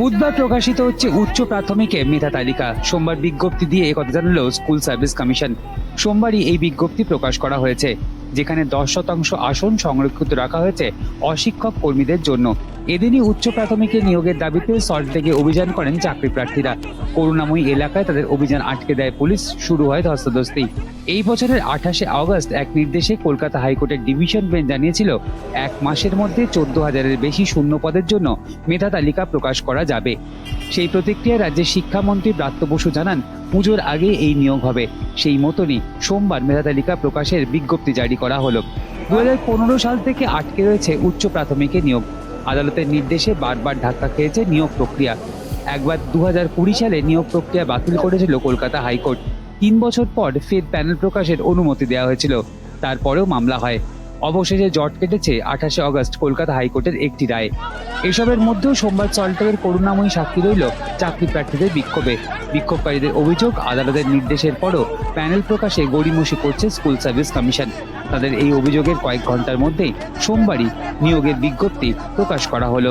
বুধবার প্রকাশিত হচ্ছে উচ্চ প্রাথমিকে মেধা তালিকা। সোমবার বিজ্ঞপ্তি দিয়ে একথা জানালো স্কুল সার্ভিস কমিশন। সোমবারই এই বিজ্ঞপ্তি প্রকাশ করা হয়েছে। যেখানে দশ শতাংশ আসন সংরক্ষিত রাখা হয়েছে অশিক্ষক কর্মীদের জন্য। এদিনই উচ্চ প্রাথমিকে নিয়োগের দাবিতে সল্টলেকে অভিযান করেন চাকরি প্রার্থীরা। করুণাময়ী এলাকায় তাদের অভিযান আটকে দেয় পুলিশ, শুরু হয় ধস্তাধস্তি। এই বছরের আঠাশে আগস্ট এক নির্দেশে কলকাতা হাইকোর্টের ডিভিশন বেঞ্চ জানিয়েছিল, এক মাসের মধ্যে চোদ্দ হাজারের বেশি শূন্য পদের জন্য মেধা তালিকা প্রকাশ করা যাবে। সেই প্রতিক্রিয়ায় রাজ্যের শিক্ষামন্ত্রী ব্রাত্য বসু জানান, পুজোর আগে এই নিয়োগ হবে। সেই মতনই সোমবার মেধা তালিকা প্রকাশের বিজ্ঞপ্তি জারি করা হলো। দু পনেরো সাল থেকে আটকে রয়েছে উচ্চ প্রাথমিকে নিয়োগ। আদালতের নির্দেশে বারবার ধাক্কা খেয়েছে নিয়োগ প্রক্রিয়া। একবার দু হাজার কুড়ি সালে নিয়োগ প্রক্রিয়া বাতিল করেছিল কলকাতা হাইকোর্ট। তিন বছর পর ফের প্যানেল প্রকাশের অনুমতি দেওয়া হয়েছিল। তারপরেও মামলা হয়। অবশেষে জট কেটেছে আঠাশে অগস্ট কলকাতা হাইকোর্টের একটি রায়। এসবের মধ্যেও সোমবার সল্টলেকের করুণাময়ী সাক্ষী রইল চাকরি প্রার্থীদের বিক্ষোভে। বিক্ষোভকারীদের অভিযোগ আদালতের নির্দেশের পরও প্যানেল প্রকাশে গড়িমসি করছে স্কুল সার্ভিস কমিশন। তাদের এই অভিযোগের কয়েক ঘণ্টার মধ্যেই সোমবারই নিয়োগের বিজ্ঞপ্তি প্রকাশ করা হলো।